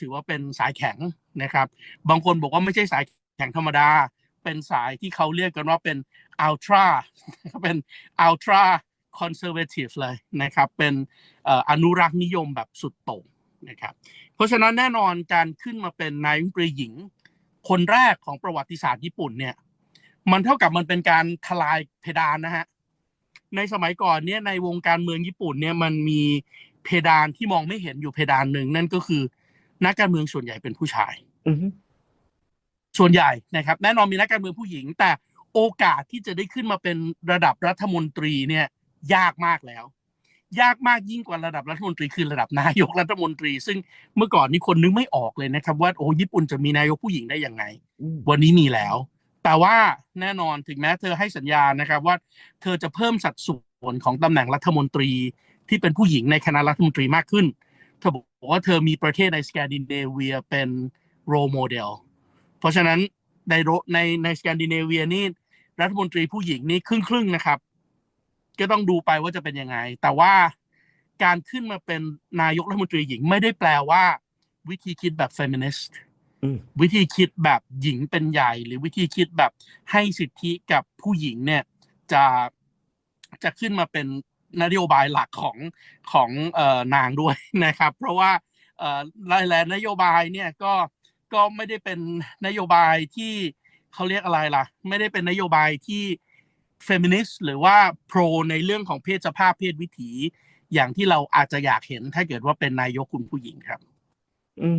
ถือว่าเป็นสายแข็งนะครับ บางคนบอกว่าไม่ใช่สายแข็งธรรมดา เป็นสายที่เขาเรียกกันว่าเป็น ultra เป็น ultra conservative เลยนะครับ เป็นอนุรักษ์นิยมแบบสุดโต่งนะครับ เพราะฉะนั้นแน่นอนการขึ้นมาเป็นนายกรัฐมนตรีหญิง คนแรกของประวัติศาสตร์ญี่ปุ่นเนี่ย มันเท่ากับมันเป็นการทลายเพดานนะฮะ ในสมัยก่อนเนี่ยในวงการเมืองญี่ปุ่นเนี่ยมันมีเพดานที่มองไม่เห็นอยู่เพดานหนึ่งนั่นก็คือ นักการเมืองส่วนใหญ่เป็นผู้ชายอือฮึส่วนใหญ่นะครับ แน่นอนมีนักการเมืองผู้หญิง แต่โอกาสที่จะได้ขึ้นมาเป็นระดับรัฐมนตรีเนี่ย ยากมากแล้ว ยากมากยิ่งกว่าระดับรัฐมนตรีคือระดับนายกรัฐมนตรี ซึ่งเมื่อก่อนนี้คนนึกไม่ออกเลยนะครับ ว่าโอ้ญี่ปุ่นจะมีนายกผู้หญิงได้ยังไงอืมวันนี้มีแล้ว แต่ว่าแน่นอนถึงแม้เธอให้สัญญานะครับ ว่าเธอจะเพิ่มสัดส่วนของตำแหน่งรัฐมนตรีที่เป็นผู้หญิงในคณะรัฐมนตรีมากขึ้น เธอบอกว่าเธอมีประเทศในสแกนดิเนเวียเป็นโรโมเดล เพราะฉะนั้นในโรในในสแกนดิเนเวียนี่รัฐมนตรีผู้หญิงนี่ครึ่งครึ่งๆนะครับ ก็ต้องดูไปว่าจะเป็นยังไง แต่ว่าการขึ้นมาเป็นนายกรัฐมนตรีหญิงไม่ได้แปลว่า วิธีคิดแบบเฟมินิสต์อืมวิธีคิดแบบหญิงเป็นใหญ่ หรือวิธีคิดแบบให้สิทธิกับผู้หญิงเนี่ยจะจะขึ้นมาเป็น นโยบายหลักของของนางด้วยนะครับ เพราะว่าหลายๆนโยบายเนี่ยก็ก็ไม่ได้เป็นนโยบายที่เขาเรียกอะไรล่ะ ไม่ได้เป็นนโยบายที่เฟมินิสต์หรือว่าโปรในเรื่องของเพศสภาพเพศวิถี อย่างที่เราอาจจะอยากเห็นถ้าเกิดว่าเป็นนายกคุณผู้หญิงครับ อืม